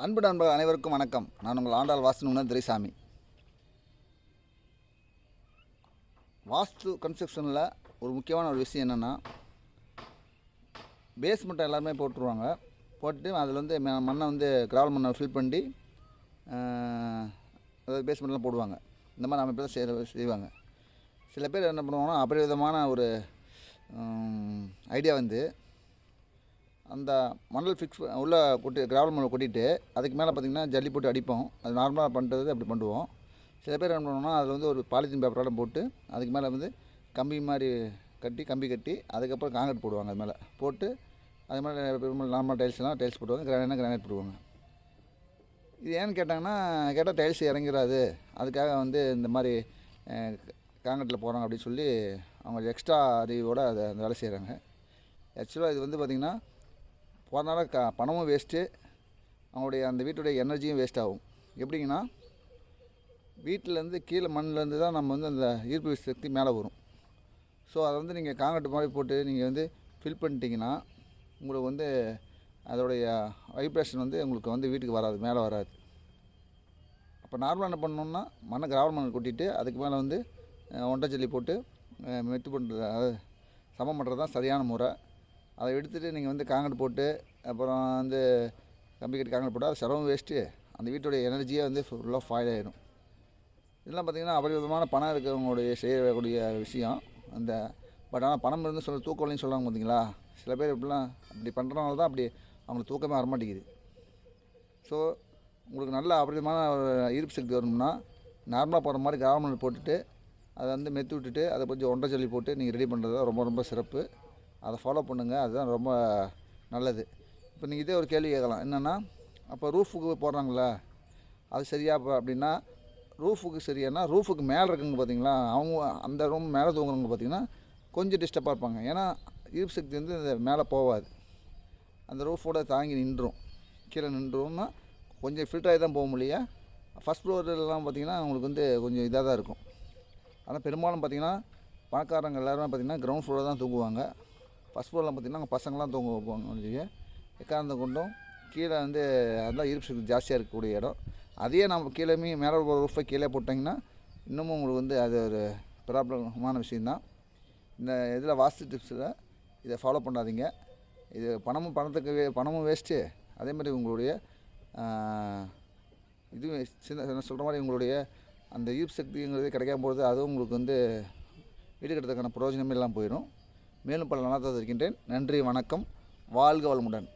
அன்பு நண்பர்கள் அனைவருக்கும் வணக்கம். நான் உங்கள் ஆண்டாள் வாஸ்து திரைசாமி துரைசாமி. வாஸ்து கன்ஸ்ட்ரக்ஷனில் ஒரு முக்கியமான ஒரு விஷயம் என்னென்னா பேஸ்மெண்ட்டை எல்லாருமே போட்டுருவாங்க. போட்டு அதில் வந்து ம- மண்ணை வந்து கிராவல் மண்ணை ஃபில் பண்ணி அதாவது பேஸ்மெண்ட்லாம் போடுவாங்க. இந்த மாதிரி அமைப்பு தான் செய்ய செய்வாங்க. சில பேர் என்ன பண்ணுவாங்கன்னா அபரிவிதமான ஒரு ஐடியா வந்து அந்த மணல் ஃபிக்ஸ் உள்ளே கொட்டி கிராவல் மணல் கொட்டிட்டு அதுக்கு மேலே பார்த்திங்கன்னா ஜல்லி போட்டு அடிப்போம். அது நார்மலாக பண்ணுறது அப்படி பண்ணுவோம். சில பேர் என்ன பண்ணுவோம்னா அதில் வந்து ஒரு பாலித்தீன் பேப்பரோட போட்டு அதுக்கு மேலே வந்து கம்பி மாதிரி கட்டி கம்பி கட்டி அதுக்கப்புறம் காங்கிரட் போடுவாங்க அது மேலே. போட்டு அது மேலே நார்மல் டைல்ஸ்லாம் டைல்ஸ் போடுவாங்க கிரானைட்னா கிரானைட் போடுவாங்க. இது ஏன்னு கேட்டாங்கன்னா கேட்டால் டைல்ஸ் இறங்கிறாது அதுக்காக வந்து இந்த மாதிரி காங்கிரட்டில் போகிறாங்க அப்படின்னு சொல்லி அவங்க எக்ஸ்ட்ரா அறிவோடு அதை அந்த வேலை செய்கிறாங்க ஆக்சுவலாக இது வந்து பார்த்திங்கன்னா போகிறனால க பணமும் வேஸ்ட்டு அவங்களுடைய அந்த வீட்டுடைய எனர்ஜியும் வேஸ்ட் ஆகும். எப்படிங்கன்னா வீட்டிலேருந்து கீழே மண்ணிலேருந்து தான் நம்ம வந்து அந்த ஈர்ப்பு சக்தி மேலே வரும். ஸோ அதை வந்து நீங்கள் காங்கிரட் மாதிரி போட்டு நீங்கள் வந்து ஃபில் பண்ணிட்டீங்கன்னா உங்களுக்கு வந்து அதோடைய வைப்ரேஷன் வந்து உங்களுக்கு வந்து வீட்டுக்கு வராது மேலே வராது. அப்போ நார்மலாக என்ன பண்ணணும்னா மண்ணை கிராவல் மண்ணை கொட்டிட்டு அதுக்கு மேலே வந்து ஒண்டை ஜல்லி போட்டு மெத்து பண்ணுறது அதாவது சமம் பண்ணுறது தான் சரியான முறை. அதை எடுத்துகிட்டு நீங்கள் வந்து காங்கிரட் போட்டு அப்புறம் வந்து கம்பி கட்டி காங்கிரட் போட்டால் அது செலவும் வேஸ்ட்டு அந்த வீட்டுடைய எனர்ஜியே வந்து ஃபுல்லாக ஃபாயில் ஆகிடும் இதெல்லாம் பார்த்திங்கன்னா அபரிவிதமான பணம் இருக்கிறவங்களுடைய செய்யக்கூடிய விஷயம். அந்த பட் ஆனால் பணம் இருந்து சொல்ல தூக்கம்லையும் சொல்கிறாங்க பார்த்தீங்களா சில பேர் இப்படிலாம் அப்படி பண்ணுறவங்க தான் அப்படி அவங்களுக்கு தூக்கமே வரமாட்டேங்குது ஸோ உங்களுக்கு நல்ல அபரிதமான ஒரு ஈர்ப்பு சக்தி வரணும்னா நார்மலாக போகிற மாதிரி கிராமங்கள் போட்டுட்டு அதை வந்து மெத்து விட்டுட்டு அதை கொஞ்சம் ஒன்றரை ஜல்லி போட்டு நீங்கள் ரெடி பண்ணுறது தான் ரொம்ப ரொம்ப சிறப்பு. அதை ஃபாலோ பண்ணுங்கள் அதுதான் ரொம்ப நல்லது. இப்போ நீங்கள் இதே ஒரு கேள்வி கேட்கலாம். என்னென்னா அப்போ ரூஃபுக்கு போடுறாங்களா அது சரியா இப்போ அப்படின்னா ரூஃபுக்கு சரியானா ரூஃபுக்கு மேலே இருக்குங்க பார்த்தீங்களா? அவங்க அந்த ரூம் மேலே தூங்குறவங்க பார்த்தீங்கன்னா கொஞ்சம் டிஸ்டர்பாக இருப்பாங்க. ஏன்னா ஈர்ப்பு சக்தி வந்து இந்த மேலே போகாது. அந்த ரூஃபோட தாங்கி நின்றும். கீழே நின்றும்னா கொஞ்சம் ஃபில்டராகி தான் போக முடியல ஃபஸ்ட் ஃப்ளோர்லாம் பார்த்தீங்கன்னா அவங்களுக்கு வந்து கொஞ்சம் இதாக தான் இருக்கும். ஆனால் பெரும்பாலும் பார்த்தீங்கன்னா பணக்காரங்க எல்லாருமே பார்த்தீங்கன்னா கிரவுண்ட் ஃப்ளோரில் தான் தூங்குவாங்க. ஃபஸ்ட் ஃப்ளோரில் பார்த்தீங்கன்னா அங்கே பசங்களாம் தூங்க வைப்பாங்க ஒழிய எக்காரணத்தை கொண்டும் கீழே வந்து அதெல்லாம் இருப்பு சக்தி ஜாஸ்தியாக இருக்கக்கூடிய இடம். அதையே நம்ம கீழே மேலே ஒரு ரூஃபை கீழே போட்டிங்கன்னா இன்னமும் உங்களுக்கு வந்து அது ஒரு ப்ராப்ளமான விஷயந்தான் இந்த இதில் வாஸ்து டிப்ஸில் இதை ஃபாலோ பண்ணாதீங்க. இது பணமும் பணத்துக்கு வே- பணமும் வேஸ்ட்டு அதே மாதிரி உங்களுடைய ஆஹ், இதுவும் சின்ன சொல்கிற மாதிரி உங்களுடைய அந்த ஈர்ப்பு சக்திங்கிறது கிடைக்காம போகிறது அதுவும் உங்களுக்கு வந்து வீடு கட்டுறதுக்கான பிரயோஜனமே இல்லாமல் போயிடும். மேலும் பல நலத்தை இருக்கின்றேன். நன்றி வணக்கம். வாழ்க வளமுடன்.